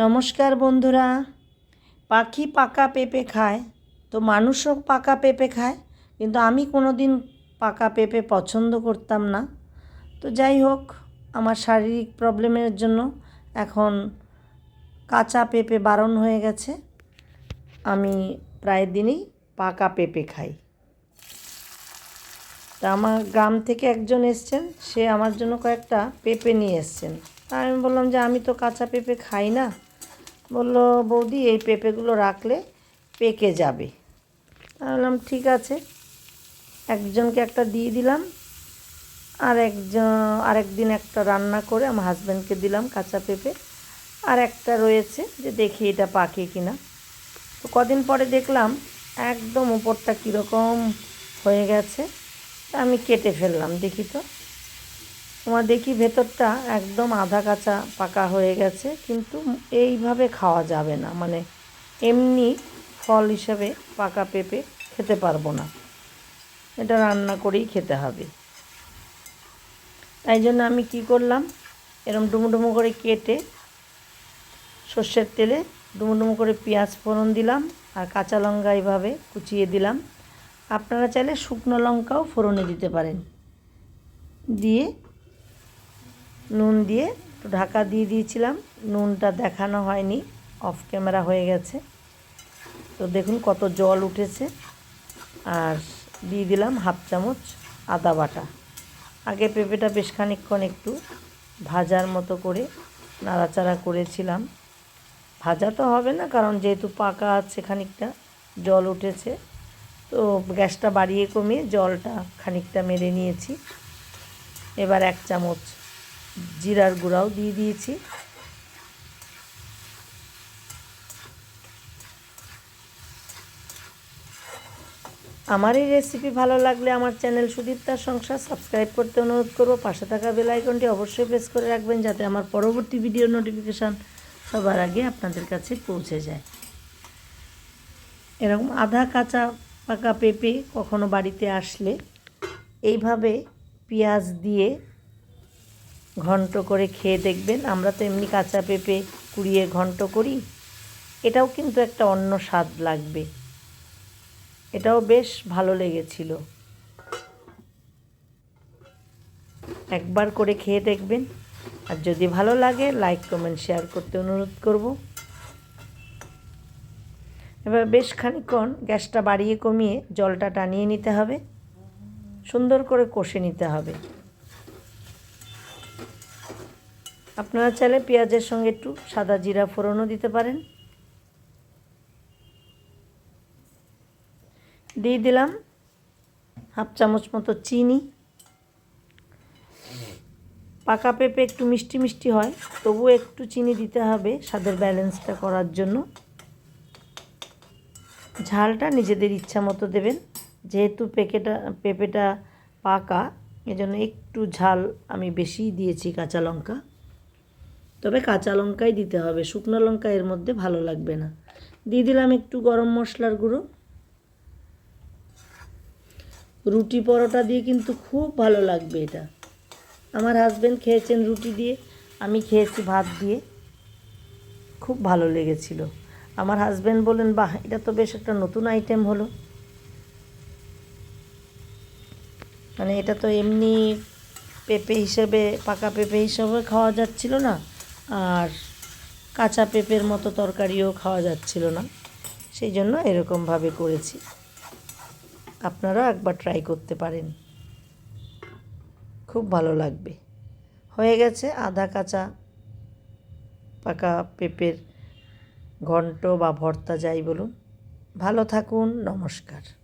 নমস্কার বন্ধুরা। পাখি পাকা পেঁপে খায়, তো মানুষও পাকা পেঁপে খায়, কিন্তু আমি কোনো দিন পাকা পেঁপে পছন্দ করতাম না। তো যাই হোক, আমার শারীরিক প্রবলেমের জন্য এখন কাঁচা পেঁপে বারণ হয়ে গেছে। আমি প্রায় দিনই পাকা পেঁপে খাই। তা আমার গ্রাম থেকে একজন এসছেন, সে আমার জন্য কয়েকটা পেঁপে নিয়ে এসছেন। আমি বললাম যে আমি তো কাঁচা পেঁপে খাই না। বলল, বৌদি, এই পেঁপেগুলো রাখলে পেকে যাবে। বললাম, ঠিক আছে। একজনকে একটা দিয়ে দিলাম। আর একজন, আরেকদিন একটা রান্না করে আমার হাজব্যান্ডকে দিলাম কাঁচা পেঁপে। আর একটা রয়েছে যে দেখি এটা পাকে কি না তো কদিন পরে দেখলাম একদম উপরটা কীরকম হয়ে গেছে। আমি কেটে ফেললাম, দেখি তো। তোমার দেখি ভেতরটা একদম আধা কাঁচা পাকা হয়ে গেছে, কিন্তু এইভাবে খাওয়া যাবে না। মানে এমনি ফল হিসাবে পাকা পেঁপে খেতে পারব না। এটা রান্না করেই খেতে হবে। তাই জন্য আমি কি করলাম, এরম ডুমো ডুমো করে কেটে সর্ষের তেলে ডুমো ডুমো করে পেঁয়াজ ফোড়ন দিলাম আর কাঁচা লঙ্কা এইভাবে কুচিয়ে দিলাম। আপনারা চাইলে শুকনো লঙ্কাও ফোড়নে দিতে পারেন। দিয়ে নুন দিয়ে একটু ঢাকা দিয়ে দিয়েছিলাম। নুনটা দেখানো হয়নি, অফ ক্যামেরা হয়ে গেছে। তো দেখুন কত জল উঠেছে। আর দিয়ে দিলাম হাফ চামচ আদা বাটা। আগে পেঁপেটা বেশ খানিকক্ষণ একটু ভাজার মতো করে নাড়াচাড়া করেছিলাম। ভাজা তো হবে না, কারণ যেহেতু পাকা আছে খানিকটা, জল উঠেছে। তো গ্যাসটা বাড়িয়ে কমিয়ে জলটা খানিকটা মেরে নিয়েছি। এবার এক চামচ জিরার গুঁড়াও দিয়ে দিয়েছি। আমার এই রেসিপি ভালো লাগলে আমার চ্যানেল সুদীপ্তার সংসার সাবস্ক্রাইব করতে অনুরোধ করব। পাশে থাকা বেল আইকনটি অবশ্যই প্রেস করে রাখবেন যাতে আমার পরবর্তী ভিডিও নোটিফিকেশান সবার আগে আপনাদের কাছে পৌঁছে যায়। এরকম আধা কাঁচা পাকা পেঁপে কখনো বাড়িতে আসলে এইভাবে পেঁয়াজ দিয়ে ঘন্ট করে খেয়ে দেখবেন। আমরা তো এমনি কাঁচা পেঁপে কুড়িয়ে ঘন্ট করি। এটাও কিন্তু একটা অন্য স্বাদ লাগবে। এটাও বেশ ভালো লেগেছিল। একবার করে খেয়ে দেখবেন। আর যদি ভালো লাগে লাইক কমেন্ট শেয়ার করতে অনুরোধ করব। এবার বেশ খানিকক্ষণ গ্যাসটা বাড়িয়ে কমিয়ে জলটা টানিয়ে নিতে হবে। সুন্দর করে কষে নিতে হবে। আপনারা চাইলে পেঁয়াজের সঙ্গে একটু সাদা জিরা ফোড়নও দিতে পারেন। দিয়ে দিলাম হাফ চামচ মতো চিনি। পাকা পেঁপে একটু মিষ্টি মিষ্টি হয়, তবুও একটু চিনি দিতে হবে স্বাদের ব্যালেন্সটা করার জন্য। ঝালটা নিজেদের ইচ্ছা মতো দেবেন, যেহেতু পেঁপেটা পেঁপেটা পাকা, এজন্য একটু ঝাল আমি বেশিই দিয়েছি কাঁচা লঙ্কা। তবে কাঁচা লঙ্কাই দিতে হবে, শুকনো লঙ্কা এর মধ্যে ভালো লাগবে না। দিয়ে দিলাম একটু গরম মশলার গুঁড়ো। রুটি পরোটা দিয়ে কিন্তু খুব ভালো লাগবে এটা। আমার হাজব্যান্ড খেয়েছেন রুটি দিয়ে, আমি খেয়েছি ভাত দিয়ে। খুব ভালো লেগেছিল। আমার হাজব্যান্ড বলেন বাহ, এটা তো বেশ একটা নতুন আইটেম হলো। মানে এটা তো এমনি পেঁপে হিসেবে, পাকা পেঁপে হিসেবে খাওয়া যাচ্ছিল না। আর কাঁচা পেঁপের মতো তরকারিও খাওয়া যাচ্ছিল না। সেই জন্য এরকমভাবে করেছি। আপনারাও একবার ট্রাই করতে পারেন। খুব ভালো লাগবে। হয়ে গেছে আধা কাঁচা পাকা পেঁপের ঘন্ট বা ভর্তা, যাই বলুন। ভালো থাকুন, নমস্কার।